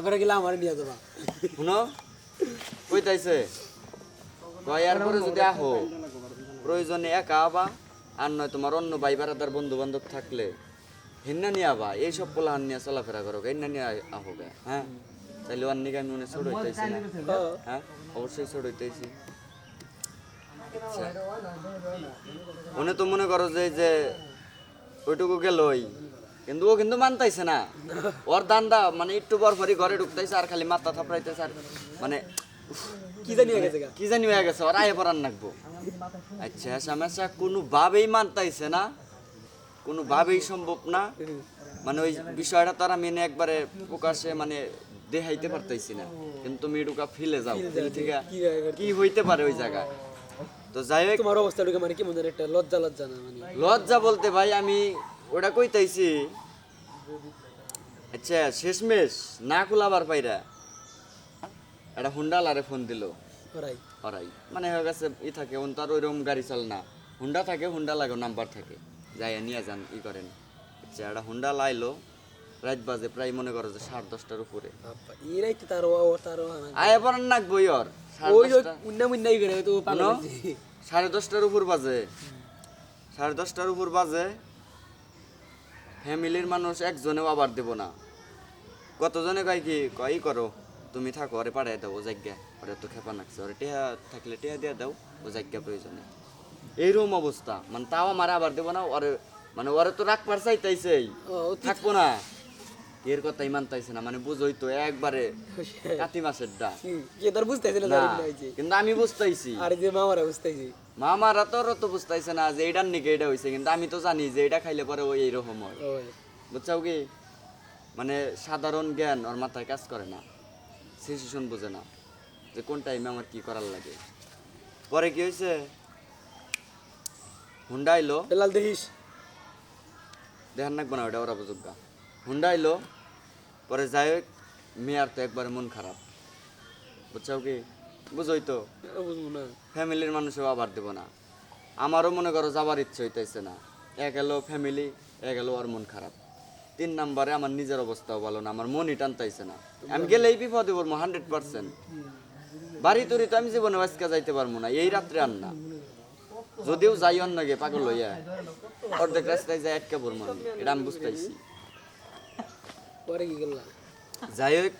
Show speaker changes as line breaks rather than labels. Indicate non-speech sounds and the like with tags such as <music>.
এবারে গেলে আমার নিয়ে
শুনো? কইতাইছে কয় আর পরে যদি আহো, প্রয়োজনে একা আবা, আর নয় তোমার অন্য ভাই বেড়াদার বন্ধু বান্ধব থাকলে, হিন্না নিয়ে আবা। এইসব পোলাহান নিয়ে চলাফেরা করো, হিন্না নিয়ে আহো হ্যাঁ? তাইলে অন্য আমি মনে ছোট হইতেছি হ্যাঁ? অবশ্যই ছোট হইতেছি মনে তো মনে করো যে যে, ওইটুকু গেলই। কিন্তু ও কিন্তু মানতাইছে না। ওর দান্দা মানে একটু পর পরই ঘরে ঢুকতেছে আর খালি মাথা থাপড়াইতেছে আর মানে
কি জানি হয়ে গেছে
কি জানি হয়ে গেছে ওর আয়ে পরান নাকবো আচ্ছা সামেশা কোনো ভাবেই মানতাইছে না কোনো ভাবেই সম্ভব না। মানে ওই বিষয়টা তারা মেনে একবারে প্রকাশে মানে দেখাইতে পারতাইছি না। কিন্তু তুমি মেয়েটুকা ফিলে যাও থেকে
কি?
কি হইতে পারে ওই জায়গায়। তো যাই হোক
তোমার অবস্থাটাকে মানে কেমন জানি একটা লজ্জা লজ্জা না মানে।
লজ্জা বলতে ভাই আমি ওটা কইতাইছি আচ্ছা শেষমেশ না খোলাবার পাইরা একটা হুন্ডাল আরে ফোন দিল। ওরাই মানে হয়ে গেছে ই থাকে ওন তার ওইরকম গাড়ি চল না। হুন্ডা থাকে হুন্ডা লাগে নাম্বার থাকে। যাই নিয়ে যান ই করেন। আচ্ছা একটা হুন্ডা লাইলো রাত বাজে প্রায় মনে করো যে সাড়ে দশটার উপরে। আয় পরান নাকবো
হয়েছে।
সাড়ে দশটার উপর বাজে। সাড়ে দশটার উপর বাজে ফ্যামিলির মানুষ একজনেও আবার দেব না। কতজনে কয় কি কয় ই করো তুমি থাকো ওরে পাঠাই দাও ও জায়গা ওরে তো খেপা নাকছে ওরে টেহা থাকলে টেহা দিয়ে দাও ও জায়গা প্রয়োজনে। এইরকম অবস্থা মানে তাও আমার আবার দেবো না ওরে মানে ওরে তো রাখবার
তো-
থাকব না। এর কথা ইমান তাইছে না মানে বুঝোই তো একবারে <laughs> কাতি মাসের ডা কিন্তু আমি বুঝতেইছি।
আর যে মামারা বুঝতেছি
মামারা তো তো বুঝতেছে না যে এটার নিকে এটা হয়েছে কিন্তু আমি তো জানি যে এটা খাইলে পরে ওই এইরকম হয়।
ওই।
বুঝছাও কি? মানে সাধারণ জ্ঞান ওর মাথায় কাজ করে না। সিচুয়েশন বোঝে না যে কোন টাইমে আমার কি করার লাগে। পরে কি হয়েছে হুন্ডা আইলো।
বেলাল দেখিস।
দেখার নাকবো না ওটা ওরা বুঝুগা হুন্ডা আইলো পরে যাই হোক মেয়ার তো একবারে মন খারাপ। বুঝছাও কি? বুঝোই তো? ফ্যামিলির মানুষও আবার দেব না। আমারও মনে করো যাবার ইচ্ছে হইতেছে না। এক এলো ফ্যামিলি এক এলো আর মন খারাপ। তিন নাম্বারে আমার নিজের অবস্থাও ভালো না আমার মনই টানতাইছে না। আমি গেলেই বিপদে পড়ব হান্ড্রেড পার্সেন্ট। বাড়ি তরি তো আমি জীবনে আজকে যাইতে পারব না এই রাত্রে আর না। যদিও যাই অন্য গে পাগল হইয়া অর্ধেক রাস্তায় যাই আটকে পড়ব। এটা আমি বুঝতেছি
পরে কি করলাম
যাই হোক